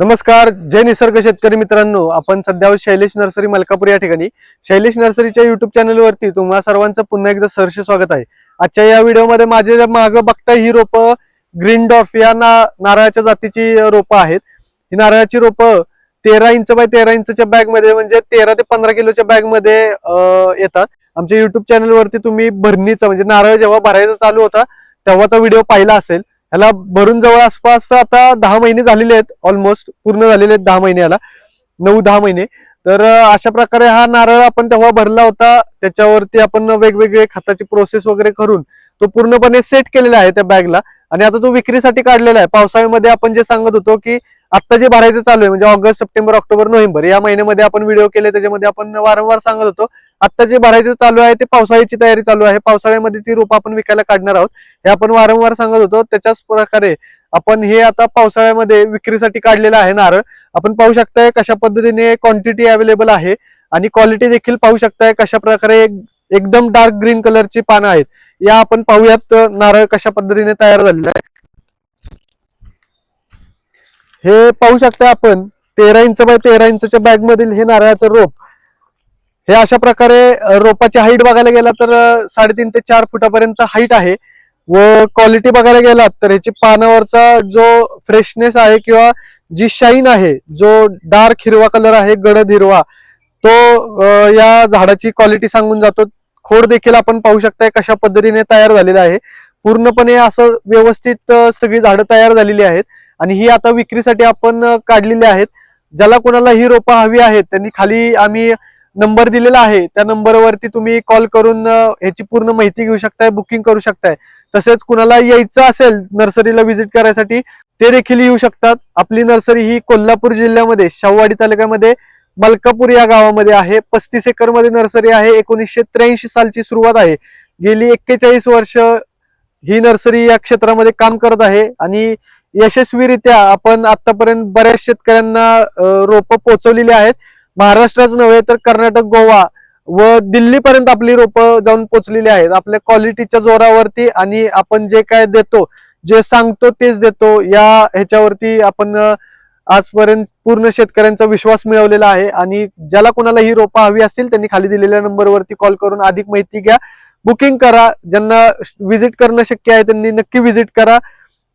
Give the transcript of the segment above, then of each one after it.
नमस्कार जय निसर्ग शेतकरी मित्रांनो. आपण सध्या शैलेश नर्सरी मलकापूर या ठिकाणी. शैलेश नर्सरीच्या युट्यूब चॅनलवरती तुम्हाला सर्वांचं पुन्हा एकदा सरसे स्वागत आहे. आजच्या या व्हिडिओमध्ये माझे मागं बघता ही रोपं ग्रीन डॉफ या ना नारळाच्या जातीची रोपं आहेत. ही नारळाची रोपं तेरा इंच बाय तेरा इंचच्या बॅगमध्ये म्हणजे तेरा ते पंधरा किलोच्या बॅगमध्ये येतात. आमच्या युट्यूब चॅनलवरती तुम्ही भरणीचा म्हणजे नारळ जेव्हा भरायचा चालू होता तेव्हाचा व्हिडिओ पाहिला असेल. ह्याला भरून जवळ आसपास आता दहा महिने झालेले आहेत ऑलमोस्ट पूर्ण झालेले आहेत दहा महिने याला नऊ दहा महिने. तर अशा प्रकारे हा नारळ आपण तेव्हा भरला होता त्याच्यावरती आपण वेगवेगळे खताची प्रोसेस वगैरे करून तो पूर्णपणे सेट केलेला आहे त्या बॅगला आणि आता तो विक्रीसाठी काढलेला आहे. पावसाळ्यामध्ये आपण जे सांगत होतो की आता जे भरायचं चालू आहे म्हणजे ऑगस्ट सप्टेंबर ऑक्टोबर नोव्हेंबर या महिन्यामध्ये आपण व्हिडिओ केले त्याच्यामध्ये आपण वारंवार सांगत होतो. आता जे भरायचं चालू आहे ते पावसाळ्याची तयारी चालू आहे. पावसाळ्यामध्ये ती रोपं आपण विकायला काढणार आहोत. हे आपण वारंवार सांगत होतो. त्याच्याच प्रकारे आपण हे आता पावसाळ्यामध्ये विक्रीसाठी काढलेलं आहे नारळ. आपण पाहू शकताय कशा पद्धतीने क्वांटिटी अवेलेबल आहे आणि क्वालिटी देखील पाहू शकताय कशा प्रकारे एकदम डार्क ग्रीन कलरची पानं आहेत. या आपण पाहूयात नारळ कशा पद्धतीने तयार झालेला आहे. हे पाहू शकता आपण तेरा इंच बाय तेरा इंचच्या बॅग मधील हे नारळाचं रोप. हे अशा प्रकारे रोपाची हाईट बघायला गेला तर साडेतीन ते चार फुटापर्यंत हाईट आहे. व क्वालिटी बघायला गेलात तर ह्याची पानावरचा जो फ्रेशनेस आहे किंवा जी शाईन आहे जो डार्क हिरवा कलर आहे गडद हिरवा तो या झाडाची क्वालिटी सांगून जातो. खोड देखील आपण पाहू शकताय कशा पद्धतीने तयार झालेला आहे. पूर्णपणे असं व्यवस्थित सगळी झाडं तयार झालेली आहेत. आणि ही आता विक्रीसाठी आपण काढलेली आहेत. ज्याला कोणाला ही रोपं हवी आहेत त्यांनी खाली आम्ही नंबर दिलेला आहे. त्या नंबरवरती तुम्ही कॉल करून ह्याची पूर्ण माहिती घेऊ शकताय बुकिंग करू शकताय. तसेच कुणाला यायचं असेल नर्सरीला व्हिजिट करायसाठी ते देखील येऊ शकतात. आपली नर्सरी ही कोल्हापूर जिल्ह्यामध्ये शाहूवाडी तालुक्यामध्ये मलकापूर या गावामध्ये आहे. पस्तीस एकरमध्ये नर्सरी आहे. एकोणीसशे त्र्याऐंशी सालची सुरुवात आहे. गेली एक्केचाळीस वर्ष ही नर्सरी या क्षेत्रामध्ये काम करत आहे. आणि यशस्वीरित्या आपण आतापर्यंत बऱ्याच शेतकऱ्यांना रोप पोहोचवलेली आहेत. महाराष्ट्रच नव्हे तर कर्नाटक गोवा व दिल्लीपर्यंत आपली रोपं जाऊन पोचलेली आहेत. आपल्या क्वालिटीच्या जोरावरती आणि आपण जे काय देतो जे सांगतो तेच देतो. या ह्याच्यावरती आपण आजपर्यंत पूर्ण शेतकऱ्यांचा विश्वास मिळवलेला आहे. आणि ज्याला कोणाला ही रोपं हवी असतील त्यांनी खाली दिलेल्या नंबरवरती कॉल करून अधिक माहिती घ्या. बुकिंग करा. ज्यांना व्हिजिट करणं शक्य आहे त्यांनी नक्की व्हिजिट करा.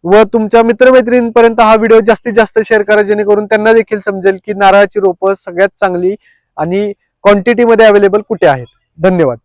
व तुमच्या मित्रमैत्रिणींपर्यंत हा व्हिडिओ जास्तीत जास्त शेअर करा जेणेकरून त्यांना देखील समजेल की नारळाची रोपं सगळ्यात चांगली आणि क्वांटिटीमध्ये अवेलेबल कुठे आहेत. धन्यवाद.